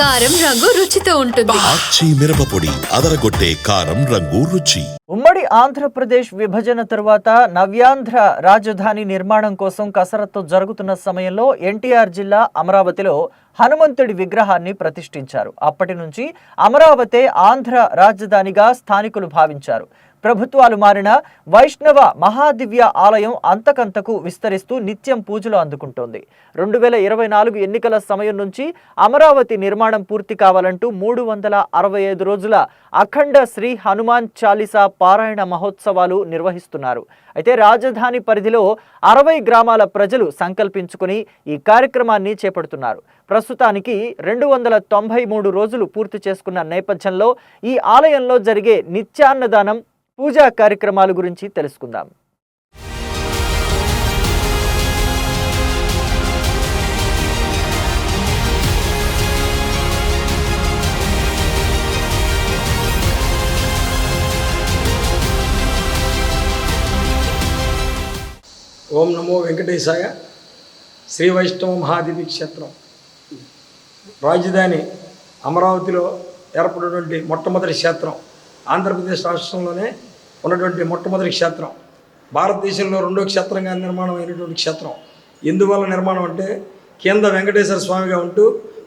కారం రంగు రుచితో ఉంటుంది. ఆచి మిరపపొడి అదరగొట్టే కారం రంగు రుచి. ఉమ్మడి ఆంధ్రప్రదేశ్ విభజన తరువాత నవ్యాంధ్ర రాజధాని నిర్మాణం కోసం కసరత్తు జరుగుతున్న సమయంలో ఎన్టీఆర్ జిల్లా అమరావతిలో హనుమంతుడి విగ్రహాన్ని ప్రతిష్ఠించారు. అప్పటి నుంచి అమరావతే ఆంధ్ర రాజధానిగా స్థానికులు భావించారు. ప్రభుత్వాలు మారిన వైష్ణవ మహాదివ్య ఆలయం అంతకంతకు విస్తరిస్తూ నిత్యం పూజలు అందుకుంటోంది. రెండు వేల ఇరవై నాలుగు ఎన్నికల సమయం నుంచి అమరావతి నిర్మాణం పూర్తి కావాలంటూ మూడు వందల అరవై ఐదు రోజుల అఖండ శ్రీ హనుమాన్ చాలీసా పారాయణ మహోత్సవాలు నిర్వహిస్తున్నారు. అయితే రాజధాని పరిధిలో అరవై గ్రామాల ప్రజలు సంకల్పించుకుని ఈ కార్యక్రమాన్ని చేపడుతున్నారు. ప్రస్తుతానికి రెండు వందల తొంభై మూడు రోజులు పూర్తి చేసుకున్న నేపథ్యంలో ఈ ఆలయంలో జరిగే నిత్యాన్నదానం పూజా కార్యక్రమాల గురించి తెలుసుకుందాం. ఓం నమో వెంకటేశాయ. శ్రీ వైష్ణవ మహాదేవి క్షేత్రం. రాజధాని అమరావతిలో ఏర్పడినటువంటి మొట్టమొదటి క్షేత్రం ఆంధ్రప్రదేశ్ రాష్ట్రంలోనే ఉన్నటువంటి మొట్టమొదటి క్షేత్రం. భారతదేశంలో రెండో క్షేత్రంగా నిర్మాణం అయినటువంటి క్షేత్రం. ఎందువల్ల నిర్మాణం అంటే కేంద్ర వెంకటేశ్వర స్వామిగా ఉంటూ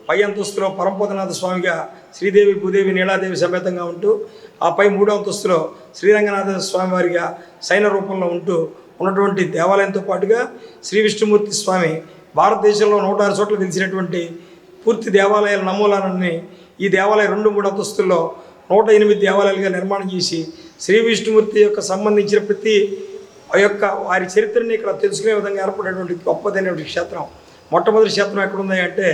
పై అంతస్తులో పరమపదనాథ స్వామిగా శ్రీదేవి భూదేవి నీలాదేవి సమేతంగా ఉంటూ ఆ పై మూడో అంతస్తులో శ్రీరంగనాథ స్వామి వారిగా సైన రూపంలో ఉంటూ ఉన్నటువంటి దేవాలయంతో పాటుగా శ్రీ విష్ణుమూర్తి స్వామి భారతదేశంలో నూట ఆరు చోట్ల తెలిసినటువంటి పూర్తి దేవాలయాల నమూనాలన్నీ ఈ దేవాలయం రెండు మూడు అంతస్తుల్లో నూట ఎనిమిది దేవాలయాలుగా నిర్మాణం చేసి శ్రీ విష్ణుమూర్తి యొక్క సంబంధించిన ప్రతి ఆ యొక్క వారి చరిత్రని ఇక్కడ తెలుసుకునే విధంగా ఏర్పడినటువంటి గొప్పదైనటువంటి క్షేత్రం. మొట్టమొదటి క్షేత్రం ఎక్కడుంది అంటే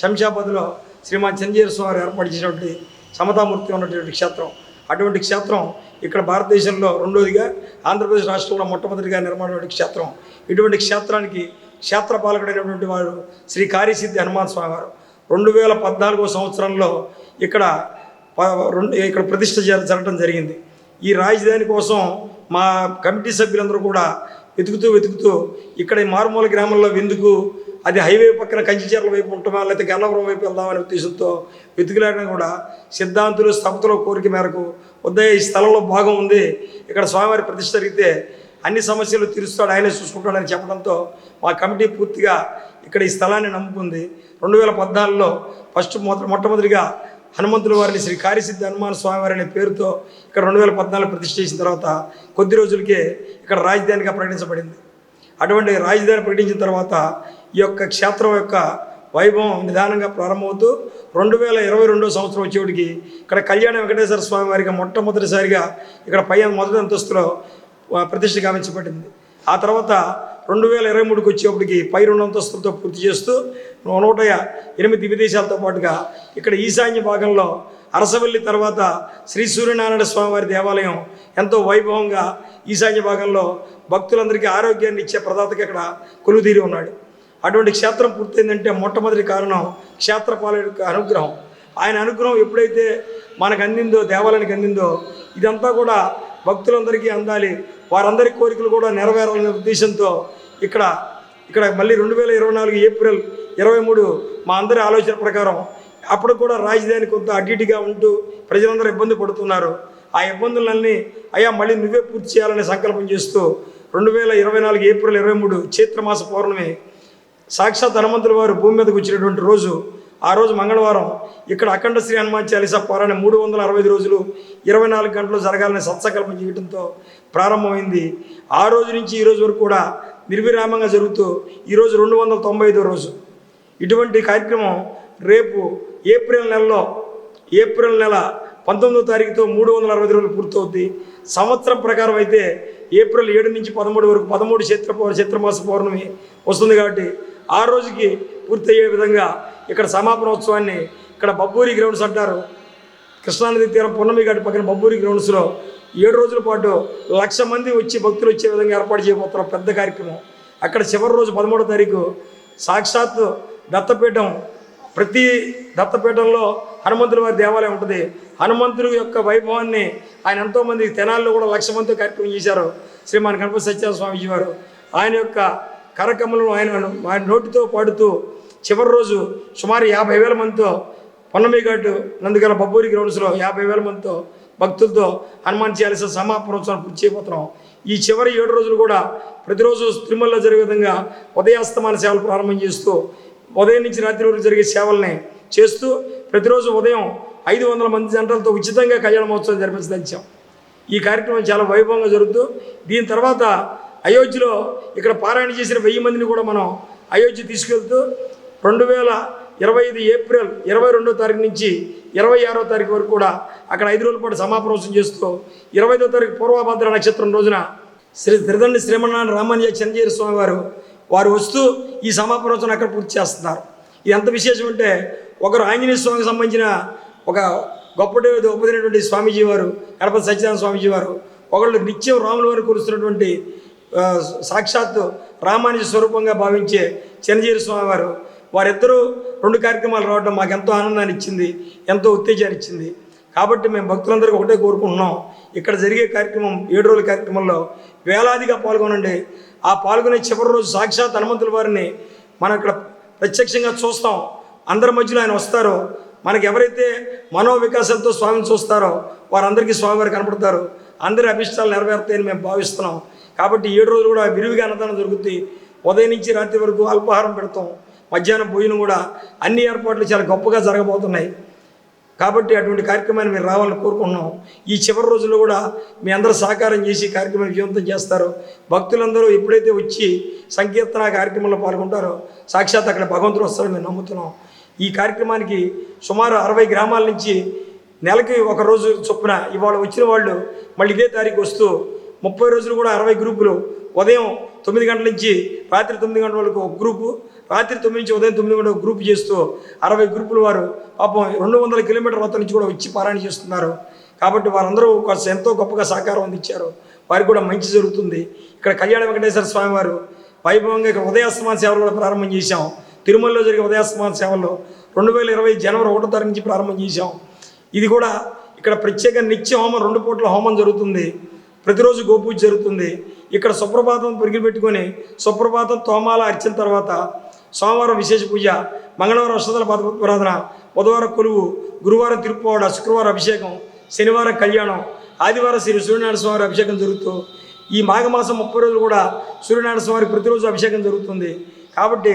శంషాబాద్లో శ్రీమాన్ చంద్రజీర స్వామి ఏర్పాటు చేసినటువంటి సమతామూర్తి ఉన్నటువంటి క్షేత్రం. అటువంటి క్షేత్రం ఇక్కడ భారతదేశంలో రెండోదిగా ఆంధ్రప్రదేశ్ రాష్ట్రంలో మొట్టమొదటిగా నిర్మాణమైన క్షేత్రం. ఇటువంటి క్షేత్రానికి క్షేత్ర పాలకుడైనటువంటి వారు శ్రీ కారిసిద్ధి హనుమాన్ స్వామి వారు రెండు వేల పద్నాలుగో సంవత్సరంలో ఇక్కడ రెండు ఇక్కడ ప్రతిష్ట జరగడం జరిగింది. ఈ రాజధాని కోసం మా కమిటీ సభ్యులందరూ కూడా వెతుకుతూ వెతుకుతూ ఇక్కడ ఈ మారుమూల గ్రామంలో ఎందుకు అది హైవే పక్కన కంచిచీరల వైపు ఉంటామా లేకపోతే గన్నవరం వైపు వెళ్దామనే ఉద్దేశంతో వెతుకులాడినా కూడా సిద్ధాంతులు స్థపతుల కోరిక మేరకు ఉదయ ఈ స్థలంలో భాగం ఉంది. ఇక్కడ స్వామివారి ప్రతిష్ఠ జరిగితే అన్ని సమస్యలు తీరుస్తాడు ఆయనే చూసుకుంటాడని చెప్పడంతో మా కమిటీ పూర్తిగా ఇక్కడ ఈ స్థలాన్ని నమ్ముకుంది. రెండు వేల పద్నాలుగులో ఫస్ట్ మొదట మొట్టమొదటిగా హనుమంతుల వారిని శ్రీ కార్యసిద్ధి హనుమాన్ స్వామివారి అనే పేరుతో ఇక్కడ రెండు వేల పద్నాలుగు ప్రతిష్ఠ చేసిన తర్వాత కొద్ది రోజులకే ఇక్కడ రాజధానిగా ప్రకటించబడింది. అటువంటి రాజధాని ప్రకటించిన తర్వాత ఈ యొక్క క్షేత్రం యొక్క వైభవం నిదానంగా ప్రారంభమవుతూ రెండు వేల ఇరవై రెండో సంవత్సరం వచ్చేటికి ఇక్కడ కళ్యాణ వెంకటేశ్వర స్వామి వారికి మొట్టమొదటిసారిగా ఇక్కడ పై మొదటి అంతస్తులో ప్రతిష్ఠ గావించబడింది. ఆ తర్వాత రెండు వేల ఇరవై మూడుకి వచ్చేప్పటికి పై రెండు అంతస్తులతో పూర్తి చేస్తూ నూట ఎనిమిది విదేశాలతో పాటుగా ఇక్కడ ఈశాన్య భాగంలో అరసవల్లి తర్వాత శ్రీ సూర్యనారాయణ స్వామివారి దేవాలయం ఎంతో వైభవంగా ఈశాన్య భాగంలో భక్తులందరికీ ఆరోగ్యాన్ని ఇచ్చే ప్రదాతకి అక్కడ కొలువుతీరి ఉన్నాడు. అటువంటి క్షేత్రం పూర్తయిందంటే మొట్టమొదటి కారణం క్షేత్రపాల యొక్క అనుగ్రహం. ఆయన అనుగ్రహం ఎప్పుడైతే మనకు అందిందో దేవాలయానికి అందిందో ఇదంతా కూడా భక్తులందరికీ అందాలి. వారందరి కోరికలు కూడా నెరవేరాలనే ఉద్దేశంతో ఇక్కడ ఇక్కడ మళ్ళీ రెండు వేల ఇరవై నాలుగు ఏప్రిల్ ఇరవై మూడు మా అందరి ఆలోచన ప్రకారం అప్పుడు కూడా రాజధాని కొంత అడ్డిటిగా ఉంటూ ప్రజలందరూ ఇబ్బంది పడుతున్నారు. ఆ ఇబ్బందులన్నీ అయ్యా మళ్ళీ నువ్వే పూర్తి చేయాలనే సంకల్పం చేస్తూ రెండు వేల ఇరవై నాలుగు ఏప్రిల్ ఇరవై మూడు చైత్రమాస పౌర్ణమి సాక్షాత్ హనుమంతుల వారు భూమి మీదకి వచ్చినటువంటి రోజు ఆ రోజు మంగళవారం ఇక్కడ అఖండ శ్రీ హనుమాన్ చాలీసా పారాయణ మూడు వందల అరవై ఐదు రోజులు ఇరవై నాలుగు గంటలు జరగాలని సత్సంకల్పం చేయడంతో ప్రారంభమైంది. ఆ రోజు నుంచి ఈ రోజు వరకు కూడా నిర్విరామంగా జరుగుతూ ఈరోజు రెండు వందల తొంభై ఐదో రోజు. ఇటువంటి కార్యక్రమం రేపు ఏప్రిల్ నెలలో ఏప్రిల్ నెల పంతొమ్మిదో తారీఖుతో మూడు వందల అరవై రోజులు పూర్తవుద్ది. సంవత్సరం ప్రకారం అయితే ఏప్రిల్ ఏడు నుంచి పదమూడు వరకు పదమూడు చైత్ర చిత్రమాస చైత్రమాస పౌర్ణమి వస్తుంది కాబట్టి ఆ రోజుకి పూర్తయ్యే విధంగా ఇక్కడ సమాపనోత్సవాన్ని ఇక్కడ బబ్బూరి గ్రౌండ్స్ అంటారు. కృష్ణానది తీరం పున్నమి ఘాటి పక్కన బబ్బూరి గ్రౌండ్స్లో ఏడు రోజుల పాటు లక్ష మంది వచ్చి భక్తులు వచ్చే విధంగా ఏర్పాటు చేయబోతున్నారు పెద్ద కార్యక్రమం. అక్కడ చివరి రోజు పదమూడో తారీఖు సాక్షాత్ దత్తపీఠం ప్రతి దత్తపీఠంలో హనుమంతుల వారి దేవాలయం ఉంటుంది. హనుమంతుడి యొక్క వైభవాన్ని ఆయన ఎంతోమంది తెనాల్లో కూడా లక్ష మందితో కార్యక్రమం చేశారు. శ్రీమాన్ గణపతి సత్యనారాయణ స్వామీజీ వారు. ఆయన యొక్క కరకమ్మలను ఆయన ఆయన నోటితో పాడుతూ చివరి రోజు సుమారు యాభై వేల మందితో పొన్నమిఘాటు నందుగల బబ్బూరి గ్రౌండ్స్లో యాభై వేల మందితో భక్తులతో హనుమాన్ చాలీస సమాపనోత్సవం పూర్తి చేయబోతున్నాం. ఈ చివరి ఏడు రోజులు కూడా ప్రతిరోజు తిరుమలలో జరిగే విధంగా ఉదయాస్తమాన సేవలు ప్రారంభం చేస్తూ ఉదయం నుంచి రాత్రి వరకు జరిగే సేవల్ని చేస్తూ ప్రతిరోజు ఉదయం ఐదు వందల మంది జంటలతో ఉచితంగా కళ్యాణ మహోత్సవం జరిపించదలిచాం. ఈ కార్యక్రమం చాలా వైభవంగా జరుగుతూ దీని తర్వాత అయోధ్యలో ఇక్కడ పారాయణ చేసిన వెయ్యి మందిని కూడా మనం అయోధ్య తీసుకెళ్తూ రెండు వేల ఇరవై ఐదు ఏప్రిల్ ఇరవై రెండో తారీఖు నుంచి ఇరవై ఆరో తారీఖు వరకు కూడా అక్కడ ఐదు రోజుల పాటు సమాప్రోసం చేస్తూ ఇరవై ఐదో తారీఖు పూర్వభద్ర నక్షత్రం రోజున శ్రీ త్రిదండి శ్రీమన్నారాయణ రామన్య చంద్రజీర స్వామి వారు వారు వస్తూ ఈ సమాపనోత్సవం అక్కడ పూర్తి చేస్తున్నారు. ఇది ఎంత విశేషం అంటే ఒకరు ఆంజనేయ స్వామికి సంబంధించిన ఒక గొప్ప ఉపదినటువంటి స్వామీజీ వారు గణపతి సత్యనారాయణ స్వామీజీ వారు ఒకళ్ళు నిత్యం రాముల వారు కురుస్తున్నటువంటి సాక్షాత్తు రామానుజ స్వరూపంగా భావించే చిన్నజీరి స్వామి వారు వారిద్దరూ రెండు కార్యక్రమాలు రావడం మాకు ఎంతో ఆనందాన్ని ఇచ్చింది ఎంతో ఉత్తేజాన్ని ఇచ్చింది. కాబట్టి మేము భక్తులందరికీ ఒకటే కోరుకుంటున్నాం. ఇక్కడ జరిగే కార్యక్రమం ఏడు రోజుల కార్యక్రమంలో వేలాదిగా పాల్గొనండి. ఆ పాల్గొనే చివరి రోజు సాక్షాత్ హనుమంతుల వారిని మనం ఇక్కడ ప్రత్యక్షంగా చూస్తాం. అందరి మధ్యలో ఆయన వస్తారో. మనకి ఎవరైతే మనోవికాసంతో స్వామిని చూస్తారో వారందరికీ స్వామివారు కనపడతారు. అందరి అభిష్టాలు నెరవేరుతాయని మేము భావిస్తున్నాం. కాబట్టి ఏడు రోజులు కూడా విరివిగా అన్నదానం జరుగుతుంది ఉదయం నుంచి రాత్రి వరకు అల్పాహారం పెడతాం. మధ్యాహ్నం భోజనం కూడా అన్ని ఏర్పాట్లు చాలా గొప్పగా జరగబోతున్నాయి. కాబట్టి అటువంటి కార్యక్రమాన్ని మీరు రావాలని కోరుకుంటున్నాం. ఈ చివరి రోజుల్లో కూడా మీ అందరూ సహకారం చేసి కార్యక్రమం విజయవంతం చేస్తారు. భక్తులందరూ ఎప్పుడైతే వచ్చి సంకీర్తన కార్యక్రమంలో పాల్గొంటారో సాక్షాత్ అక్కడ భగవంతుడు వస్తారని మేము నమ్ముతున్నాం. ఈ కార్యక్రమానికి సుమారు అరవై గ్రామాల నుంచి నెలకి ఒక రోజు చొప్పున ఇవాళ వచ్చిన వాళ్ళు మళ్ళీ ఇదే తారీఖు వస్తూ ముప్పై రోజులు కూడా అరవై గ్రూపులు ఉదయం తొమ్మిది గంటల నుంచి రాత్రి తొమ్మిది గంటల వరకు ఒక గ్రూపు రాత్రి తొమ్మిది నుంచి ఉదయం తొమ్మిది గంటలకు గ్రూప్ చేస్తూ అరవై గ్రూపుల వారు పాపం రెండు వందల కిలోమీటర్ల వద్ద నుంచి కూడా వచ్చి పారాయణ చేస్తున్నారు. కాబట్టి వారందరూ కాస్త ఎంతో గొప్పగా సహకారం అందించారు. వారికి కూడా మంచి జరుగుతుంది. ఇక్కడ కళ్యాణ వెంకటేశ్వర స్వామి వారు వైభవంగా ఇక్కడ ఉదయాస్తమాన సేవలు కూడా ప్రారంభం చేశాం. తిరుమలలో జరిగే ఉదయాస్తమాన సేవల్లో రెండు వేల ఇరవై జనవరి ఒకటో తారీఖు నుంచి ప్రారంభం చేశాం. ఇది కూడా ఇక్కడ ప్రత్యేక నిత్య హోమం రెండు పూట్ల హోమం జరుగుతుంది. ప్రతిరోజు గోపూజ జరుగుతుంది. ఇక్కడ సుప్రభాతం పెరిగి పెట్టుకొని సుప్రభాతం తోమాల అర్చిన తర్వాత సోమవారం విశేష పూజ మంగళవారం అష్టదల పాదపురాధన బుధవారం కొలువు గురువారం తిరుపువాడ శుక్రవారం అభిషేకం శనివారం కళ్యాణం ఆదివారం శ్రీ సూర్యనారాయణ స్వామి అభిషేకం జరుగుతూ ఈ మాఘమాసం ముప్పై రోజులు కూడా సూర్యనారాయణ స్వామికి ప్రతిరోజు అభిషేకం జరుగుతుంది. కాబట్టి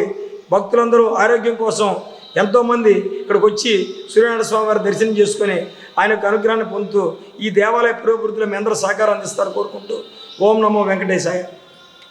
భక్తులందరూ ఆరోగ్యం కోసం ఎంతోమంది ఇక్కడికి వచ్చి సూర్యనారాయణ స్వామి వారి దర్శనం చేసుకొని ఆయన యొక్క అనుగ్రహాన్ని పొందుతూ ఈ దేవాలయ పురోభివృద్ధిలో మీ అందరూ సహకారం అందిస్తారు కోరుకుంటూ ఓం నమో వెంకటేశాయ